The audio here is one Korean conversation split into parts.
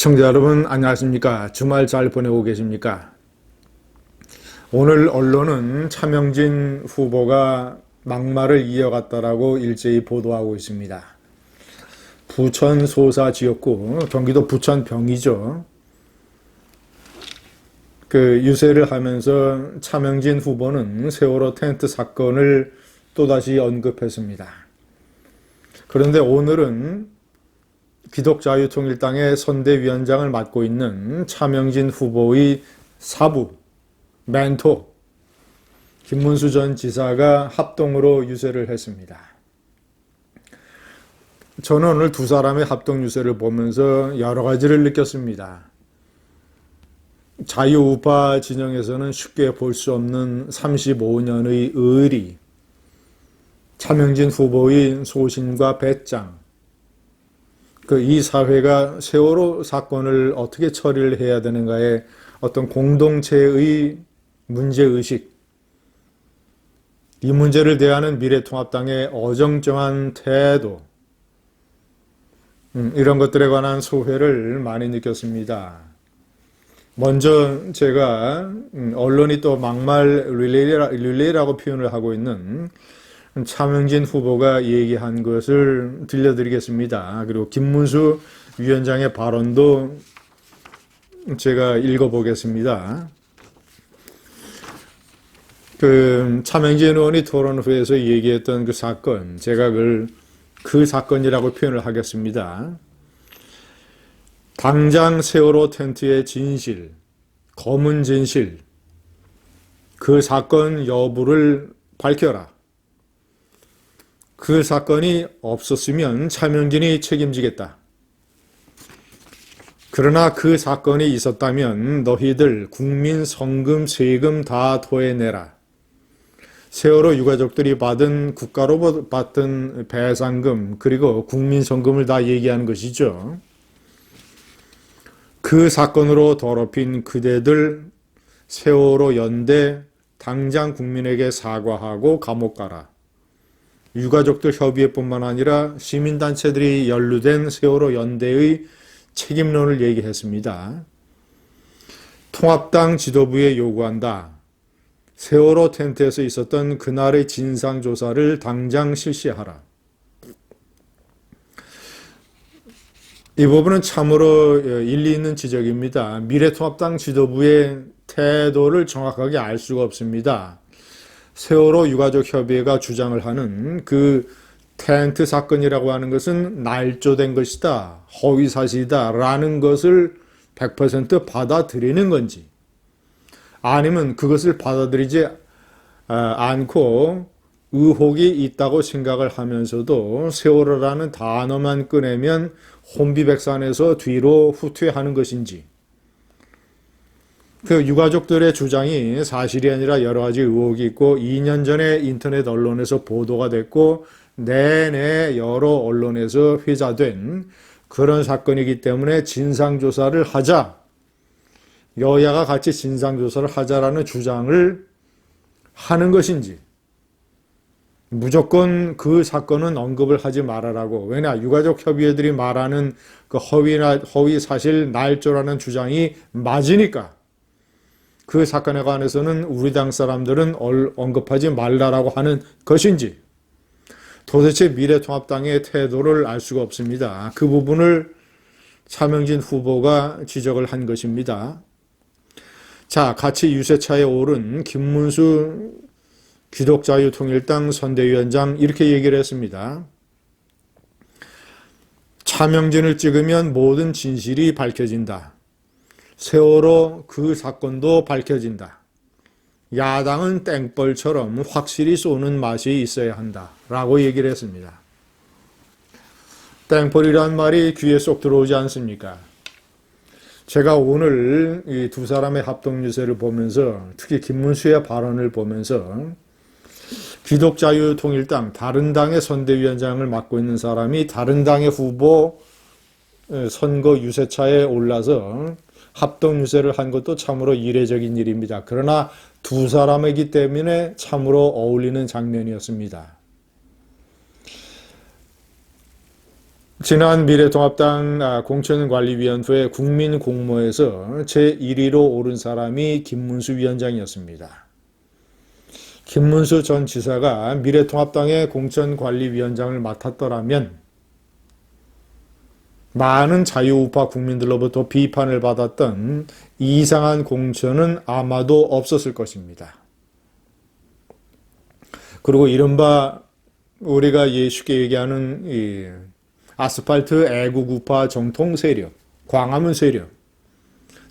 시청자 여러분 안녕하십니까? 주말 잘 보내고 계십니까? 오늘 언론은 차명진 후보가 막말을 이어갔다라고 일제히 보도하고 있습니다. 부천 소사 지역구 경기도 부천병이죠. 그 유세를 하면서 차명진 후보는 세월호 텐트 사건을 또다시 언급했습니다. 그런데 오늘은 기독자유통일당의 선대위원장을 맡고 있는 차명진 후보의 사부, 멘토, 김문수 전 지사가 합동으로 유세를 했습니다. 저는 오늘 두 사람의 합동 유세를 보면서 여러 가지를 느꼈습니다. 자유우파 진영에서는 쉽게 볼 수 없는 35년의 의리, 차명진 후보의 소신과 배짱, 그 이 사회가 세월호 사건을 어떻게 처리를 해야 되는가에 어떤 공동체의 문제의식, 이 문제를 대하는 미래통합당의 어정쩡한 태도, 음, 이런 것들에 관한 소회를 많이 느꼈습니다. 먼저 제가 음, 언론이 또 막말 릴레이라, 릴레이라고 표현을 하고 있는 차명진 후보가 얘기한 것을 들려드리겠습니다. 그리고 김문수 위원장의 발언도 제가 읽어보겠습니다. 그 차명진 의원이 토론회에서 얘기했던 그 사건, 제가 그걸 그 사건이라고 표현을 하겠습니다. 당장 세월호 텐트의 진실, 검은 진실, 그 사건 여부를 밝혀라. 그 사건이 없었으면 차명진이 책임지겠다. 그러나 그 사건이 있었다면 너희들 국민 성금 세금 다 토해내라. 세월호 유가족들이 받은 국가로 받던 배상금 그리고 국민 성금을 다 얘기하는 것이죠. 그 사건으로 더럽힌 그대들 세월호 연대 당장 국민에게 사과하고 감옥 가라. 유가족들 협의회뿐만 아니라 시민단체들이 연루된 세월호 연대의 책임론을 얘기했습니다. 통합당 지도부에 요구한다. 세월호 텐트에서 있었던 그날의 진상조사를 당장 실시하라. 이 부분은 참으로 일리 있는 지적입니다. 미래통합당 지도부의 태도를 정확하게 알 수가 없습니다. 세월호 유가족 협의회가 주장을 하는 그 텐트 사건이라고 하는 것은 날조된 것이다, 허위 사실이다 라는 것을 100% 받아들이는 건지 아니면 그것을 받아들이지 아, 않고 의혹이 있다고 생각을 하면서도 세월호라는 단어만 꺼내면 혼비백산에서 뒤로 후퇴하는 것인지 그 유가족들의 주장이 사실이 아니라 여러 가지 의혹이 있고 2년 전에 인터넷 언론에서 보도가 됐고 내내 여러 언론에서 회자된 그런 사건이기 때문에 진상조사를 하자. 여야가 같이 진상조사를 하자라는 주장을 하는 것인지 무조건 그 사건은 언급을 하지 말아라고 왜냐 유가족 협의회들이 말하는 그 허위나 허위 사실 날조라는 주장이 맞으니까 그 사건에 관해서는 우리 당 사람들은 언급하지 말라라고 하는 것인지 도대체 미래통합당의 태도를 알 수가 없습니다. 그 부분을 차명진 후보가 지적을 한 것입니다. 자, 같이 유세차에 오른 김문수 기독자유통일당 선대위원장 이렇게 얘기를 했습니다. 차명진을 찍으면 모든 진실이 밝혀진다. 세월호 그 사건도 밝혀진다. 야당은 땡벌처럼 확실히 쏘는 맛이 있어야 한다. 라고 얘기를 했습니다. 땡벌이란 말이 귀에 쏙 들어오지 않습니까? 제가 오늘 이 두 사람의 합동 유세를 보면서 특히 김문수의 발언을 보면서 기독자유통일당 다른 당의 선대위원장을 맡고 있는 사람이 다른 당의 후보 선거 유세차에 올라서 합동 유세를 한 것도 참으로 이례적인 일입니다. 그러나 두 사람이기 때문에 참으로 어울리는 장면이었습니다. 지난 미래통합당 아, 공천관리위원회 국민공모에서 제1위로 오른 사람이 김문수 위원장이었습니다. 김문수 전 지사가 미래통합당의 공천관리위원장을 맡았더라면 많은 자유우파 국민들로부터 비판을 받았던 이상한 공천은 아마도 없었을 것입니다. 그리고 이른바 우리가 예 쉽게 얘기하는 이 아스팔트 애국우파 정통 세력, 광화문 세력,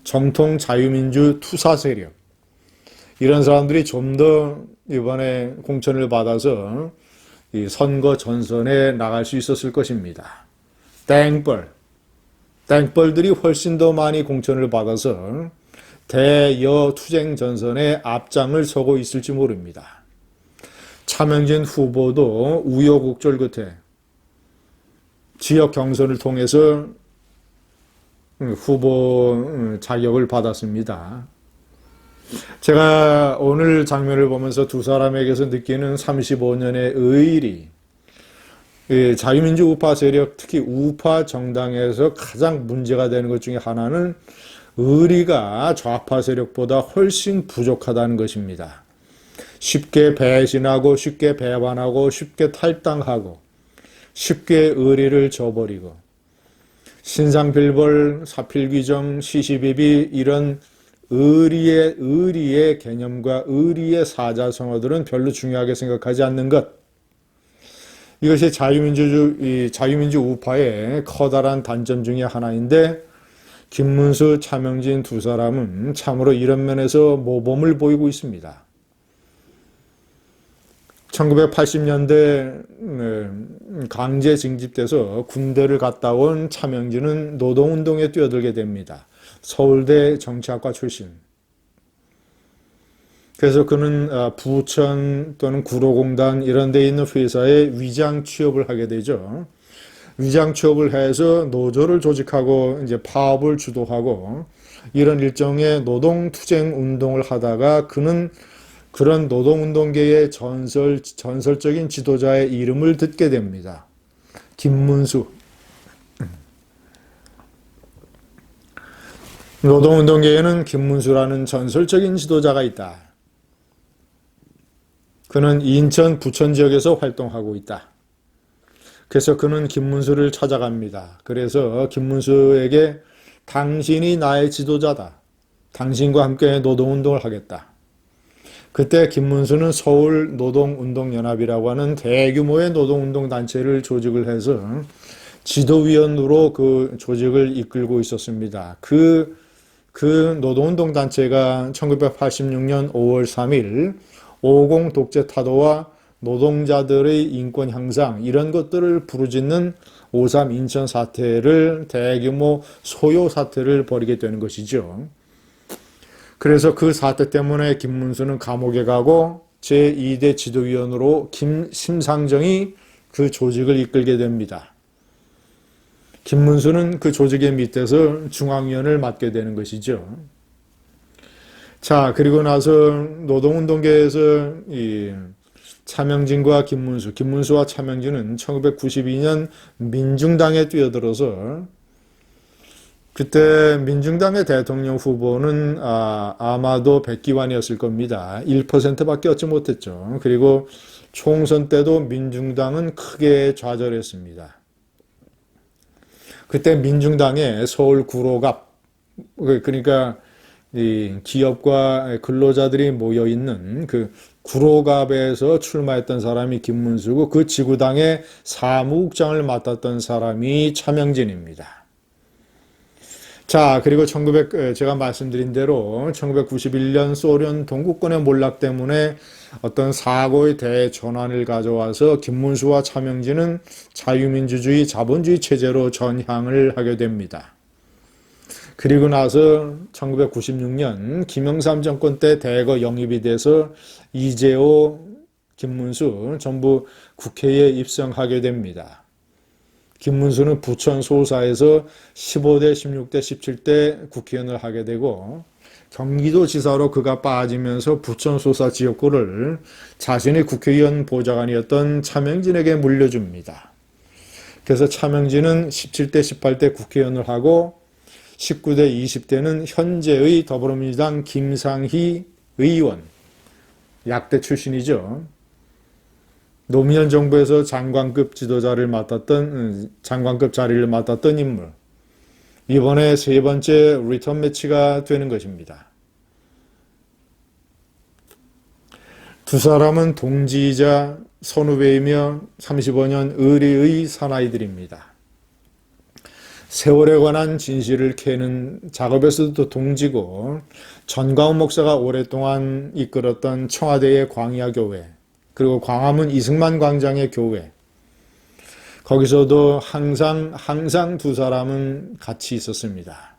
정통 자유민주 투사 세력 이런 사람들이 좀 더 이번에 공천을 받아서 이 선거 전선에 나갈 수 있었을 것입니다. 땡벌, 땡벌들이 훨씬 더 많이 공천을 받아서 대여 투쟁 전선에 앞장을 서고 있을지 모릅니다. 차명진 후보도 우여곡절 끝에 지역 경선을 통해서 후보 자격을 받았습니다. 제가 오늘 장면을 보면서 두 사람에게서 느끼는 35년의 의리, 자유민주 우파 세력, 특히 우파 정당에서 가장 문제가 되는 것 중에 하나는 의리가 좌파 세력보다 훨씬 부족하다는 것입니다. 쉽게 배신하고 쉽게 배반하고 쉽게 탈당하고 쉽게 의리를 저버리고 신상빌벌, 사필귀정, 시시비비 이런 의리의 의리의 개념과 의리의 사자성어들은 별로 중요하게 생각하지 않는 것. 이것이 자유민주 자유민주 우파의 커다란 단점 중의 하나인데 김문수, 차명진 두 사람은 참으로 이런 면에서 모범을 보이고 있습니다. 1980년대 강제 징집돼서 군대를 갔다 온 차명진은 노동운동에 뛰어들게 됩니다. 서울대 정치학과 출신. 그래서 그는 아, 부천 또는 구로공단 이런 데 있는 회사에 위장 취업을 하게 되죠. 위장 취업을 해서 노조를 조직하고 이제 파업을 주도하고 이런 일종의 노동 투쟁 운동을 하다가 그는 그런 노동 운동계의 전설, 전설적인 지도자의 이름을 듣게 됩니다. 김문수. 노동운동계에는 김문수라는 전설적인 지도자가 있다. 그는 인천, 부천 지역에서 활동하고 있다. 그래서 그는 김문수를 찾아갑니다. 그래서 김문수에게 당신이 나의 지도자다. 당신과 함께 노동운동을 하겠다. 그때 김문수는 서울 노동운동연합이라고 하는 대규모의 노동운동 단체를 조직을 해서 지도위원으로 그 조직을 이끌고 있었습니다. 그, 그 노동운동 단체가 1986년 5월 3일 50 독재 타도와 노동자들의 인권 향상 이런 것들을 부르짖는 5.3 인천 사태를 대규모 소요 사태를 벌이게 되는 것이죠. 그래서 그 사태 때문에 김문수는 감옥에 가고 제2대 지도위원으로 김심상정이 그 조직을 이끌게 됩니다. 김문수는 그 조직의 밑에서 중앙위원을 맡게 되는 것이죠. 자, 그리고 나서 노동운동계에서 이 차명진과 김문수, 김문수와 차명진은 1992년 민중당에 뛰어들어서 그때 민중당의 대통령 후보는 아, 아마도 백기환이었을 겁니다. 1%밖에 얻지 못했죠. 그리고 총선 때도 민중당은 크게 좌절했습니다. 그때 민중당의 서울 구로갑 그, 그러니까 이 기업과 근로자들이 모여 있는 그 구로갑에서 출마했던 사람이 김문수고 그 지구당의 사무국장을 맡았던 사람이 차명진입니다. 자, 그리고 1900, 제가 말씀드린 대로 1991년 소련 동구권의 몰락 때문에 어떤 사고의 대전환을 가져와서 김문수와 차명진은 자유민주주의, 자본주의 체제로 전향을 하게 됩니다. 그리고 나서 1996년 김영삼 정권 때 대거 영입이 돼서 이재호, 김문수 전부 국회에 입성하게 됩니다. 김문수는 부천 소사에서 15대, 16대, 17대 국회의원을 하게 되고 경기도지사로 그가 빠지면서 부천 소사 지역구를 자신의 국회의원 보좌관이었던 차명진에게 물려줍니다. 그래서 차명진은 17대, 18대 국회의원을 하고 19대, 20대는 현재의 더불어민주당 김상희 의원, 약대 출신이죠. 노무현 정부에서 장관급 지도자를 맡았던, 음, 장관급 자리를 맡았던 인물. 이번에 세 번째 리턴 매치가 되는 것입니다. 두 사람은 동지이자 선후배이며 35년 의리의 사나이들입니다. 세월에 관한 진실을 캐는 작업에서도 동지고 전가훈 목사가 오랫동안 이끌었던 청와대의 광야 교회 그리고 광화문 이승만 광장의 교회 거기서도 항상 항상 두 사람은 같이 있었습니다.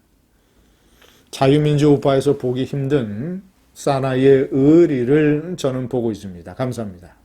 자유민주 우파에서 보기 힘든 사나이의 의리를 저는 보고 있습니다. 감사합니다.